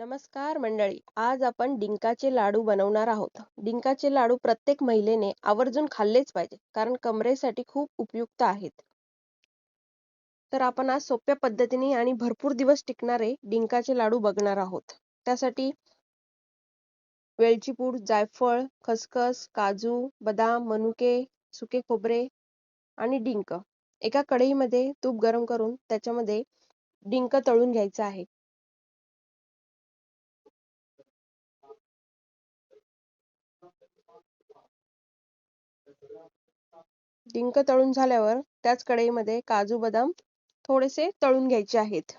नमस्कार मंडळी आज आपण डिंकाचे लाडू बनवणार आहोत. डिंकाचे लाडू प्रत्येक महिलेने आवर्जून खाल्लेच पाहिजे कारण कमरेसाठी खूप उपयुक्त आहेत. तर आपण आज सोप्या पद्धतीने आणि भरपूर दिवस टिकणारे डिंकाचे लाडू बघणार आहोत. त्यासाठी वेलची पूड जायफळ खसखस काजू बदाम मनुके सुके खोबरे आणि डिंक. एका कढईमध्ये तूप गरम करून त्याच्यामध्ये डिंक तळून घ्यायचं आहे. डिंक तळून झाल्यावर त्याच कढईमध्ये काजू बदाम थोडेसे तळून घ्यायचे आहेत.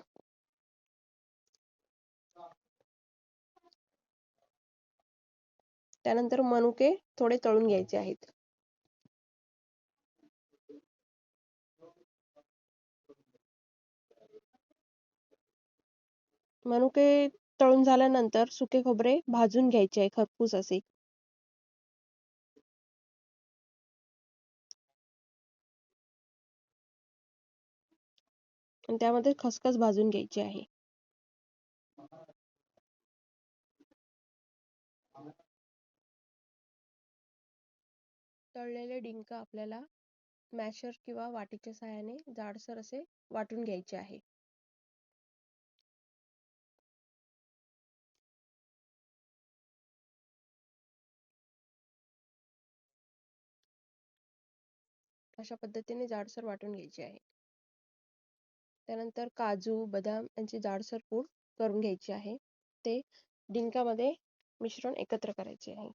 त्यानंतर मनुके थोडे तळून घ्यायचे आहेत. मनुके तळून झाल्यानंतर सुके खोबरे भाजून घ्यायचे आहे खरपूस असे. आणि त्यामध्ये खसखस भाजून घ्यायची आहे. तळलेले डिंक आपल्याला मॅशर किंवा वाटीच्या सहाय्याने जाडसर असे वाटून घ्यायचे आहे. अशा पद्धतीने जाडसर वाटून घ्यायचे आहे. त्यानंतर काजू बदाम यांची जाडसर पूड करून घ्यायची आहे. ते डिंकामध्ये मिश्रण एकत्र करायचे आहे.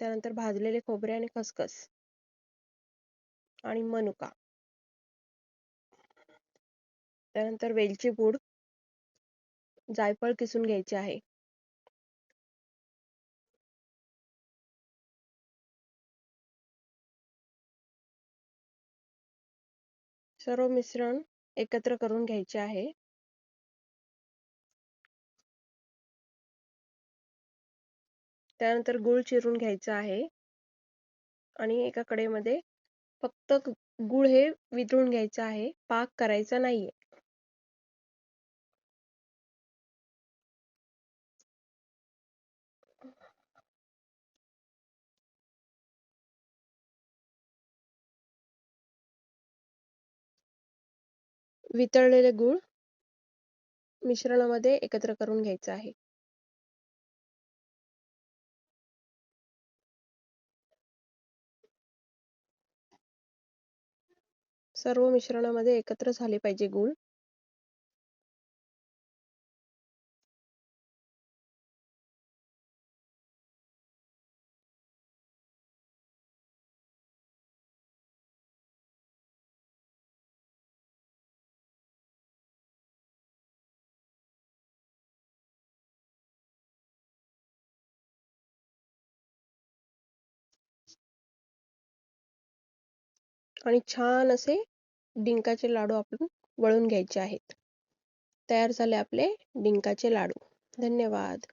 त्यानंतर भाजलेले खोबरे आणि खसखस आणि मनुका. त्यानंतर वेलची पूड जायफळ किसून घ्यायचे आहे. सर्व मिश्रण एकत्र करून घ्यायचे आहे. त्यानंतर गूळ चिरून घ्यायचा आहे. आणि एका कडेमध्ये फक्त गूळ हे वितळून घ्यायचं आहे. पाक करायचा नाहीये. वितळलेले गूळ मिश्रणामध्ये एकत्र करून घ्यायचं आहे. सर्व मिश्रणामध्ये एकत्र झाले पाहिजे गूळ. आणि छान असे डिंकाचे लाडू आपण वळून घ्यायचे आहेत. तयार झाले आपले डिंकाचे लाडू. धन्यवाद.